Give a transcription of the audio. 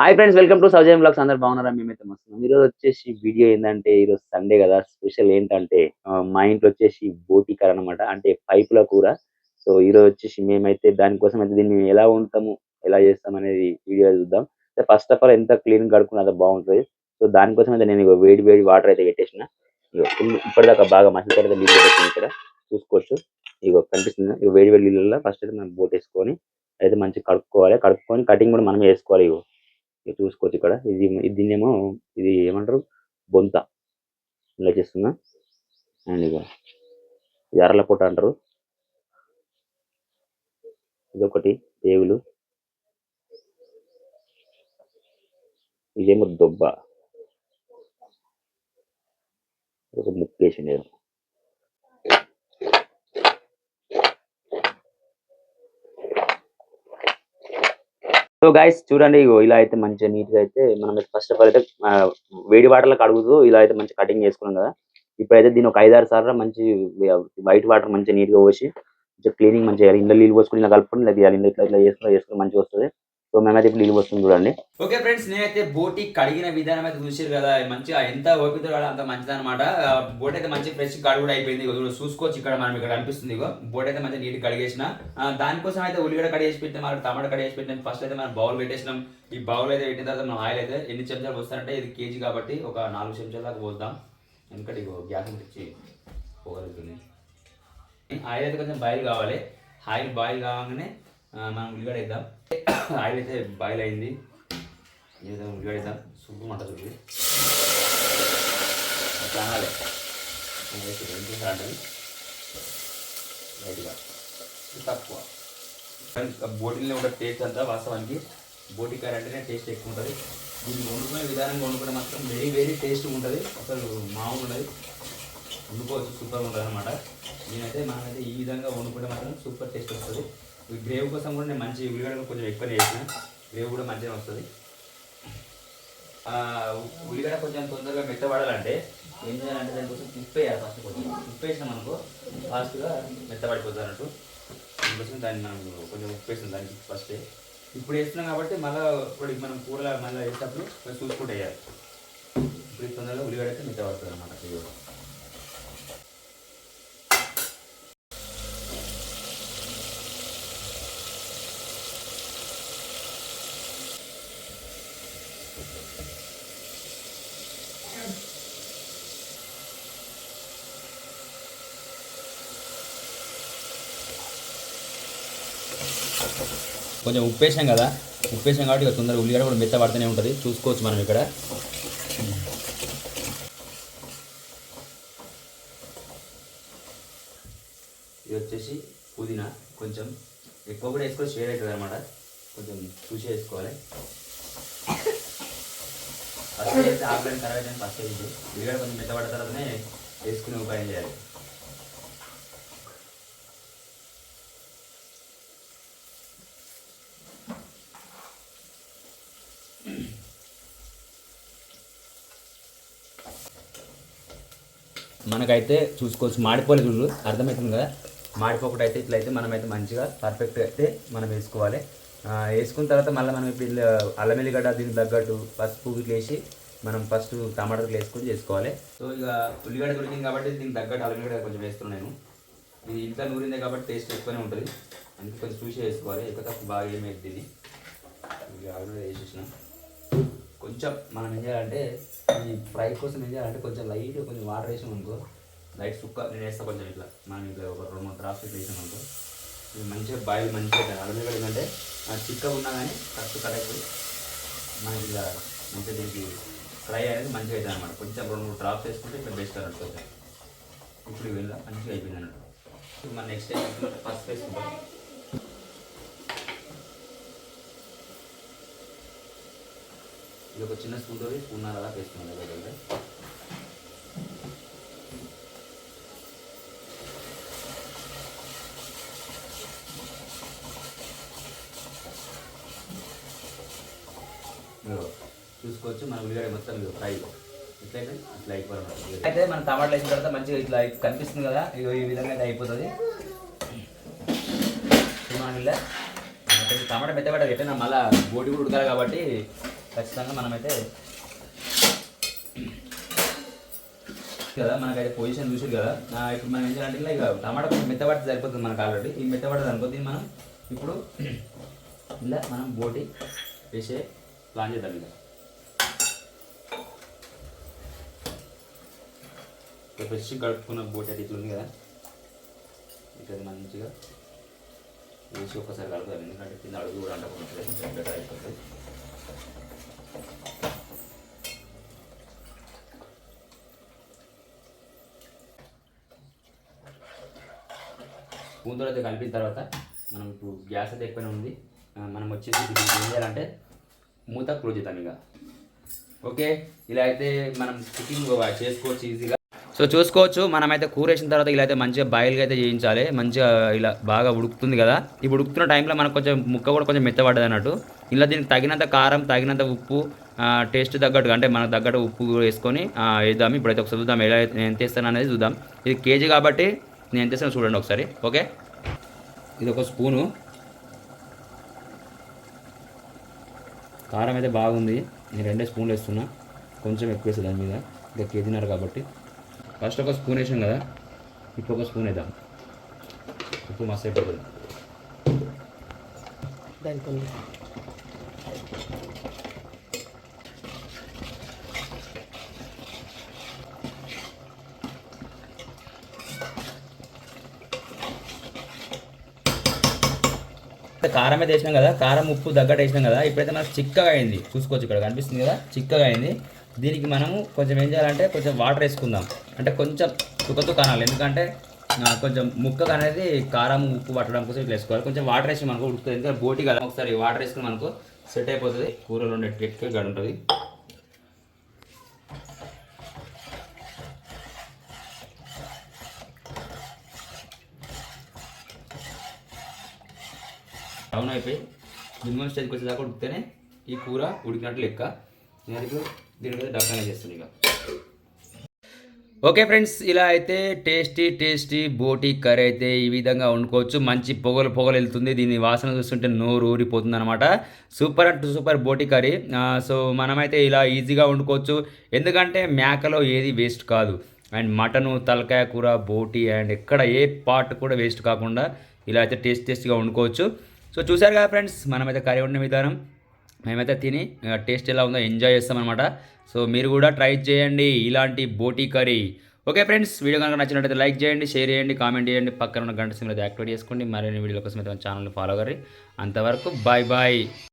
Hi friends welcome to Soujayam blogs అందరు బాగున్నారా? మేమైతే మస్తున్నాం. ఈరోజు వచ్చేసి వీడియో ఏంటంటే ఈరోజు సండే కదా. స్పెషల్ ఏంటంటే మా ఇంట్లో వచ్చేసి బోటి కర్ర అనమాట అంటే పైపుల కూర. సో ఈరోజు వచ్చేసి మేమైతే దానికోసం అయితే దీన్ని ఎలా ఉంటాము ఎలా చేస్తాం అనేది వీడియో చూద్దాం. ఫస్ట్ ఆఫ్ ఆల్ ఎంత క్లీన్ కడుక్కున్నా అది బాగుంటుంది. సో దానికోసం అయితే నేను వేడి వేడి వాటర్ అయితే పెట్టేసిన. ఇగో ఇప్పటిదాకా బాగా మసిన తర్వాత నీళ్ళు పెట్టిన ఇక్కడ. చూసుకోవచ్చు. ఇగో కనిపిస్తుంది? ఇక వేడి వేడి నీళ్ళల్లో ఫస్ట్ అయితే మనం బోట్ వేసుకొని అయితే మంచిగా కడుక్కోవాలి. కడుక్కొని కటింగ్ కూడా మనమే వేసుకోవాలి ఇగో. ఇక చూసుకోవచ్చు ఇక్కడ. ఇది ఇది దీన్నేమో ఇది ఏమంటారు? బొంత. ఇలా చేస్తున్నా. అండ్ ఇక ఇది అరల పొట్ట అంటారు. ఇదొకటి దేవులు ఇదేమో దొబ్బ. ఒక ముక్కేసి నేను సో గైస్ చూడండి ఇగో ఇలా అయితే మంచిగా నీట్గా అయితే మనం ఫస్ట్ ఆఫ్ ఆల్ అయితే వేడి వాటర్లో కడుగుతూ ఇలా అయితే మంచి కటింగ్ చేసుకున్నాం కదా. ఇప్పుడైతే దీని ఒక ఐదారు సార్లు మంచి వైట్ వాటర్ మంచిగా నీట్గా పోసి మంచిగా క్లీనింగ్ మంచిగా చేయాలి. నీళ్ళు పోసుకుని ఇలా కలుపుకొని ఇలా తీయాలి. ఇట్లా ఇట్లా చేసుకుని చేసుకుని మంచిగా వస్తుంది. సో మేమైతే ఇప్పుడు నీళ్ళు చూడండి. ఓకే ఫ్రెండ్స్ నేనైతే బోటి కడిగిన విధానం అయితే చూసారు కదా మంచిగా ఎంత ఓపికతో అంత మంచిది అనమాట బోట్ అయితే మంచి ఫ్రెష్ కడుగు కూడా అయిపోయింది చూసుకోవచ్చు ఇక్కడ మనం ఇక్కడ అనిపిస్తుంది ఇగో. బోట్ అయితే మంచి నీట్ కడిగేసిన. దానికోసం అయితే ఉల్లిగడ్డ కడిగేసి పెట్టాం మనం టమాటా కడిగేసి పెట్టిన ఫస్ట్ అయితే మనం బౌల్ పెట్టేసినాం. ఈ బౌల్ అయితే పెట్టిన తర్వాత మనం ఆయిల్ అయితే ఎన్ని చెంచాలు వస్తారంటే ఇది కేజీ కాబట్టి ఒక నాలుగు చెంచాల దాకా పోద్దాం. ఎందుకంటే ఇగో గ్యాస్ తెచ్చి పోగలుగుతుంది. ఆయిల్ అయితే కొంచెం బాయిల్ కావాలి. ఆయిల్ బాయిల్ కాగానే మనం ఉల్లిగడ వేద్దాం. ఆయిల్ అయితే బాయిల్ అయింది ఈ విధంగా ఉల్లిగడ్డ సుబ్బు మంట చూపి చాలాలే అంటుంది లైట్గా. తక్కువ. బోటిలో కూడా టేస్ట్ అంతా వాస్తవానికి బోటి కర్రీ అంటేనే టేస్ట్ ఎక్కువ ఉంటుంది. దీన్ని వండుకునే విధానంగా వండుకునే మాత్రం వెరీ వెరీ టేస్ట్ ఉంటుంది. అసలు మామూలు ఉండదు. వండుకోవచ్చు సూపర్ ఉంటుంది అనమాట నేనైతే మనమైతే ఈ విధంగా వండుకుంటే మాత్రం సూపర్ టేస్ట్ వస్తుంది. గ్రేవ్ కోసం కూడా నేను మంచి ఉల్లిగడ్డ కొంచెం ఎక్కువ వేసిన. గ్రేవ్ కూడా మంచిగా వస్తుంది. ఉల్లిగడ్డ కొంచెం తొందరగా మెత్తబడాలంటే ఏం చేయాలంటే దానికోసం తిప్పేయాలి వేయాలి ఫస్ట్ కొంచెం. తిప్పేసినాం అనుకో ఫాస్ట్గా మెత్తబడిపోతుంది అన్నట్టు. అందుకోసం దాన్ని మనం కొంచెం ఉప్పు దానికి ఫస్ట్ ఇప్పుడు వేస్తున్నాం కాబట్టి మళ్ళీ ఇప్పుడు మనం కూరలో మళ్ళీ వేసేటప్పుడు కొంచెం చూసుకుంటూ వేయాలి. ఇప్పుడు తొందరగా ఉల్లిగడ్డ అయితే మెత్తపడుతుంది అన్నమాట కొంచెం ఉప్పేసాం కదా. ఉప్పేసాం కాబట్టి ఇక తొందరగా ఉల్లిగడ్డ కూడా మెత్త పడుతూనే ఉంటుంది. చూసుకోవచ్చు మనం ఇక్కడ. ఇది వచ్చేసి పుదీనా. కొంచెం ఎక్కువ కూడా వేసుకొని షేర్ అవుతుంది అనమాట కొంచెం చూసి వేసుకోవాలి. ఫస్ట్ అయితే ఆకులని ఖరాబ్ అయితే ఫస్ట్ వేసి ఉల్లిగడ్డ కొంచెం మెత్తబడ్డ తర్వాతనే వేసుకునే ఉపాయం చేయాలి. మనకైతే చూసుకోవచ్చు మాడిపోలే చూడు అర్థమవుతుంది కదా? మాడిపోకుండా అయితే ఇట్లయితే మనమైతే మంచిగా పర్ఫెక్ట్గా అయితే మనం వేసుకోవాలి. వేసుకున్న తర్వాత మళ్ళీ మనం ఇప్పుడు అల్లం ఎల్లిగడ్డ దీనికి తగ్గట్టు పసుపు ఇట్లా వేసి మనం ఫస్ట్ టమాటాలు వేసుకొని చేసుకోవాలి. సో ఇక ఉల్లిగడ్డ గురించింది కాబట్టి దీనికి తగ్గట్టు అల్లం ఎల్లిగడ్డ కొంచెం వేస్తున్నాను ఇది ఇంత నూరిందే కాబట్టి టేస్ట్ ఎక్కువనే ఉంటుంది. అందుకే కొంచెం చూసి వేసుకోవాలి. ఎక్కువ తక్కువ బాగా ఏమి ఇది ఇక ఆల్రెడీ వేసేసినాం. కొంచెం మనం ఏం చేయాలంటే ఈ ఫ్రై కోసం ఏం చేయాలంటే కొంచెం లైట్ కొంచెం వాటర్ వేసాం అనుకో లైట్ సుక్క నేను వేస్తా కొంచెం ఇట్లా. మనం ఇట్లా ఒక రెండు మూడు డ్రాప్స్ వేసాం అనుకో ఇది మంచిగా బాయిల్ మంచిగా అవుతుంది అల్లం ఏంటంటే చిక్కగా ఉన్నా కానీ కరెక్ట్ కరెక్ట్ మనకి ఇలా మంచిగా దీనికి ఫ్రై అనేది మంచిగా అవుతుంది అనమాట కొంచెం రెండు మూడు డ్రాప్స్ వేసుకుంటే ఇట్లా బెస్ట్ అన్నట్టు కొంచెం. ఇప్పుడు వెళ్ళా మంచిగా అయిపోయింది అన్నట్టు. ఇప్పుడు మన నెక్స్ట్ టైం ఫస్ట్ వేసుకుంటాం ఇది ఒక చిన్న స్పూన్ తోటి స్పూన్ అలా వేసుకున్నాం దగ్గర. చూసుకోవచ్చు మన ఉల్లిగడ్డ మొత్తం ఫ్రై. ఇట్లయితే ఇట్లా అయిపోవాలి అయితే మనం టమాటాలు వేసిన తర్వాత మంచిగా ఇట్లా కనిపిస్తుంది కదా ఇగో ఈ విధంగా అయితే అయిపోతుంది. మనం ఇలా. టమాటా మెత్తబడ్డ పెట్టినా మళ్ళీ బోటి కూడా ఉడకాలి కాబట్టి ఖచ్చితంగా మనమైతే కదా మనకైతే పొజిషన్ చూసి కదా. ఇప్పుడు మనం ఏం చేయాలంటే ఇలా ఇక టమాటా కొంచెం మెత్తబడితే సరిపోతుంది మనకు ఆల్రెడీ ఈ మెత్తబడదు సరిపోతుంది మనం ఇప్పుడు ఇలా మనం బోటి వేసే ప్లాన్ చేద్దాం ఇక ఫ్రెష్ కడుక్కున్న బోటి అది ఇట్లా ఉంది కదా. ఇక్కడ మంచిగా వేసి ఒక్కసారి కలుపుతారు ఎందుకంటే కింద అడుగు కూడా అంటకుండా బెటర్ అయిపోతుంది స్పూన్తో అయితే కలిపిన తర్వాత మనం ఇప్పుడు గ్యాస్ అయితే ఎక్కువనే ఉంది. మనం వచ్చేసి ఏం చేయాలంటే మూత క్లోజ్ చేద్దాం ఇక. ఓకే? ఇలా అయితే మనం కుకింగ్ చేసుకోవచ్చు ఈజీగా సో చూసుకోవచ్చు. మనమైతే కూర వేసిన తర్వాత ఇలా అయితే మంచిగా బాయిల్గా అయితే చేయించాలి. మంచిగా ఇలా బాగా ఉడుకుతుంది కదా. ఈ ఉడుకుతున్న టైంలో మనకు కొంచెం ముక్క కూడా కొంచెం మెత్తబడ్డది అన్నట్టు. ఇలా దీనికి తగినంత కారం తగినంత ఉప్పు టేస్ట్ తగ్గట్టుగా అంటే మనకు తగ్గట్టు ఉప్పు వేసుకొని వేద్దాం. ఇప్పుడైతే ఒకసారి చూద్దాం ఎలా అయితే నేను ఎంత వేస్తాను అనేది చూద్దాం. ఇది కేజీ కాబట్టి నేను ఎంత వేస్తాను చూడండి ఒకసారి. ఓకే? ఇది ఒక స్పూను. కారం అయితే బాగుంది. నేను రెండే స్పూన్లు వేస్తున్నా. కొంచెం ఎక్కువ వేస్తుంది దాని మీద. ఇంకా కేజీన్నర కాబట్టి. ఫస్ట్ ఒక స్పూన్ వేసాం కదా. ఇప్పుడు ఒక స్పూన్ వేద్దాం. ఉప్పు మస్తు అయిపోతుంది. కారం అయితే వేసినాం కదా కారం ఉప్పు తగ్గట్టు వేసినాం కదా ఇప్పుడైతే మనకు చిక్కగా అయింది. చూసుకోవచ్చు ఇక్కడ కనిపిస్తుంది కదా చిక్కగా అయింది. దీనికి మనము కొంచెం ఏం చేయాలంటే కొంచెం వాటర్ వేసుకుందాం. అంటే కొంచెం తుకతు కానాలి. ఎందుకంటే కొంచెం ముక్కకు అనేది కారం ఉప్పు పట్టడం కోసం ఇట్లా వేసుకోవాలి. కొంచెం వాటర్ వేసి మనకు ఉడుకుతుంది. ఎందుకంటే బోటి కదా ఒకసారి వాటర్ వేసుకుని మనకు సెట్ అయిపోతుంది. కూరలో ఉండే టెక్కే ఉంటుంది డౌన్ అయిపోయి మినిమం స్టేజ్కి వచ్చేదాకా ఉడికితేనే ఈ కూర ఉడికినట్టు లెక్క. నేను ఇప్పుడు దీని మీద డబ్బా చేస్తుంది ఇక. ఓకే ఫ్రెండ్స్ ఇలా అయితే టేస్టీ టేస్టీ బోటీ కర్రీ అయితే ఈ విధంగా వండుకోవచ్చు. మంచి పొగలు పొగలు వెళ్తుంది. దీని వాసన చూస్తుంటే నోరు ఊరిపోతుంది అనమాట super and super boti curry. So మనమైతే ఇలా ఈజీగా వండుకోవచ్చు. ఎందుకంటే మేకలో ఏది వేస్ట్ కాదు. అండ్ మటను తలకాయ కూర బోటీ అండ్ ఎక్కడ ఏ పార్ట్ కూడా వేస్ట్ కాకుండా ఇలా అయితే టేస్ట్ టేస్ట్గా వండుకోవచ్చు. సో చూశారు కదా ఫ్రెండ్స్ మనమైతే కర్రీ వండిన విధానం. మేమైతే తిని టేస్ట్ ఎలా ఉందో ఎంజాయ్ చేస్తామన్నమాట. సో మీరు కూడా ట్రై చేయండి ఇలాంటి boti curry. Okay friends video కనుక నచ్చినట్లయితే లైక్ చేయండి షేర్ చేయండి కామెంట్ చేయండి. పక్కన ఉన్న గంట సింగ్ అయితే యాక్టివేట్ చేసుకోండి మరిన్ని వీడియోల కోసం అయితే మన ఛానల్ని ఫాలో కర్రీ అంతవరకు బాయ్ బాయ్